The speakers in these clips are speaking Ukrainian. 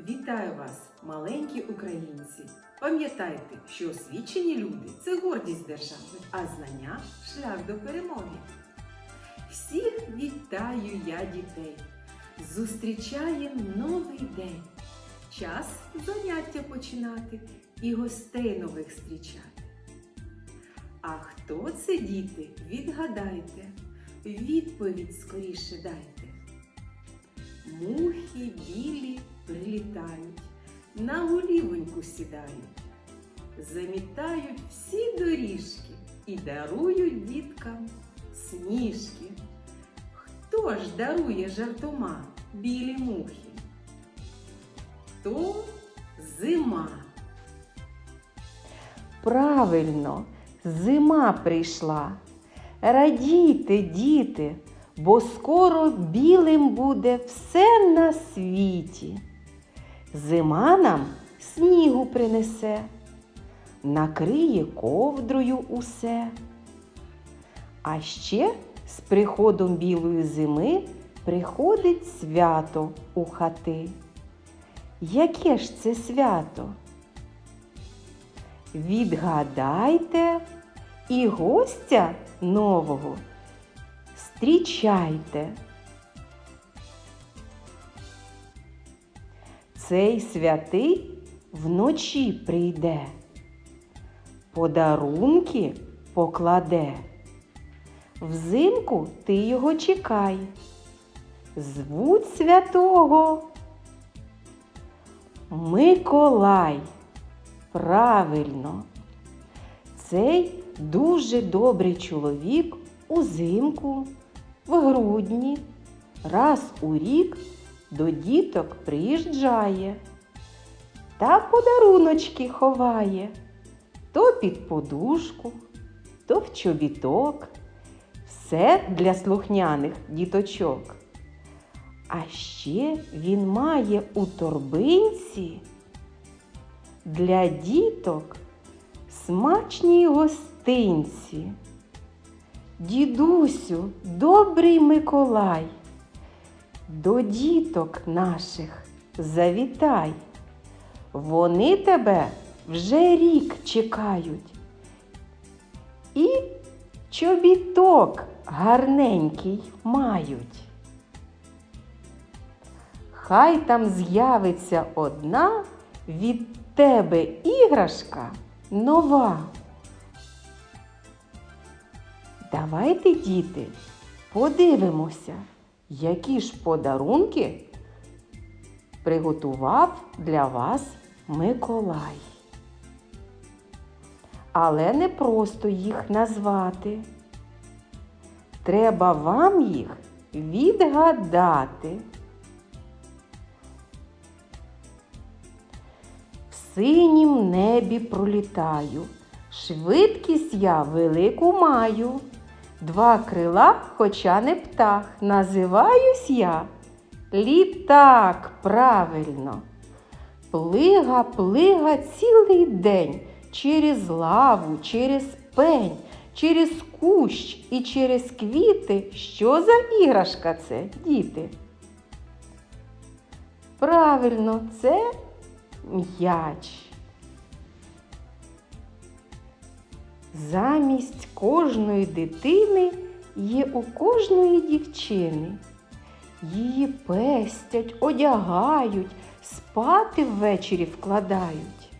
Вітаю вас, маленькі українці! Пам'ятайте, що освічені люди це гордість держави, а знання шлях до перемоги. Всіх вітаю я дітей! Зустрічаємо новий день. Час заняття починати і гостей нових зустрічати. А хто це діти? Відгадайте, відповідь скоріше дайте. Мухи білі прилітають, на голівоньку сідають, замітають всі доріжки і дарують діткам сніжки. Хто ж дарує жартома білі мухи? То зима. Правильно, зима прийшла. Радійте, діти, бо скоро білим буде все на світі. Зима нам снігу принесе, накриє ковдрою усе. А ще з приходом білої зими приходить свято у хати. Яке ж це свято? Відгадайте і гостя нового зустрічайте. Цей святий вночі прийде, подарунки покладе. Взимку ти його чекай. Звуть святого Миколай. Правильно. Цей дуже добрий чоловік узимку, в грудні, раз у рік до діток приїжджає та подаруночки ховає то під подушку, то в чобіток. Все для слухняних діточок. А ще він має у торбинці для діток смачні гостинці. Дідусю, добрий Миколай, до діток наших завітай. Вони тебе вже рік чекають. І чобіток гарненький мають. Хай там з'явиться одна від тебе іграшка нова. Давайте, діти, подивимося, які ж подарунки приготував для вас Миколай. Але не просто їх назвати. Треба вам їх відгадати. В синім небі пролітаю, швидкість я велику маю. Два крила, хоча не птах, називаюсь я. Літак, правильно. Плига, плига цілий день через лаву, через пень, через кущ і через квіти. Що за іграшка це, діти? Правильно, це м'яч. Замість кожної дитини є у кожної дівчини. Її пестять, одягають, спати ввечері вкладають.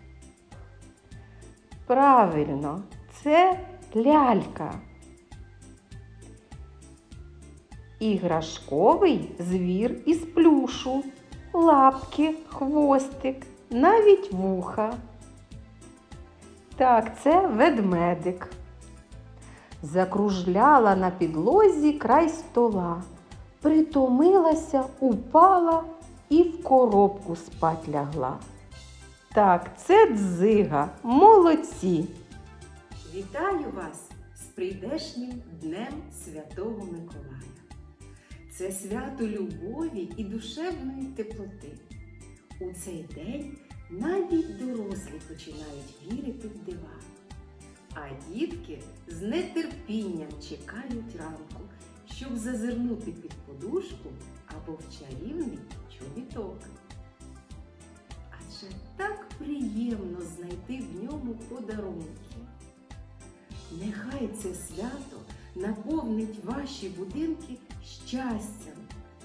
Правильно, це лялька. Іграшковий звір із плюшу, лапки, хвостик, навіть вуха. Так, це ведмедик. Закружляла на підлозі край стола, притомилася, упала і в коробку спать лягла. Так, це дзига, молодці. Вітаю вас з прийдешнім Днем Святого Миколая. Це свято любові і душевної теплоти. У цей день навіть дорослі починають вірити в дива. А дітки з нетерпінням чекають ранку, щоб зазирнути під подушку або в чарівний чобіток. адже так приємно знайти в ньому подарунки. Нехай це свято наповнить ваші будинки щастям,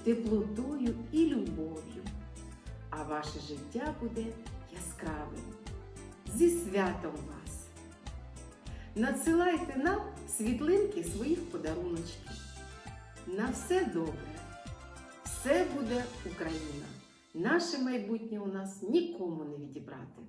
теплотою і любов'ю, а ваше життя буде яскравим. Зі святом вас! Надсилайте нам світлинки своїх подаруночків. На все добре! Все буде Україна! Наше майбутнє у нас нікому не відібрати.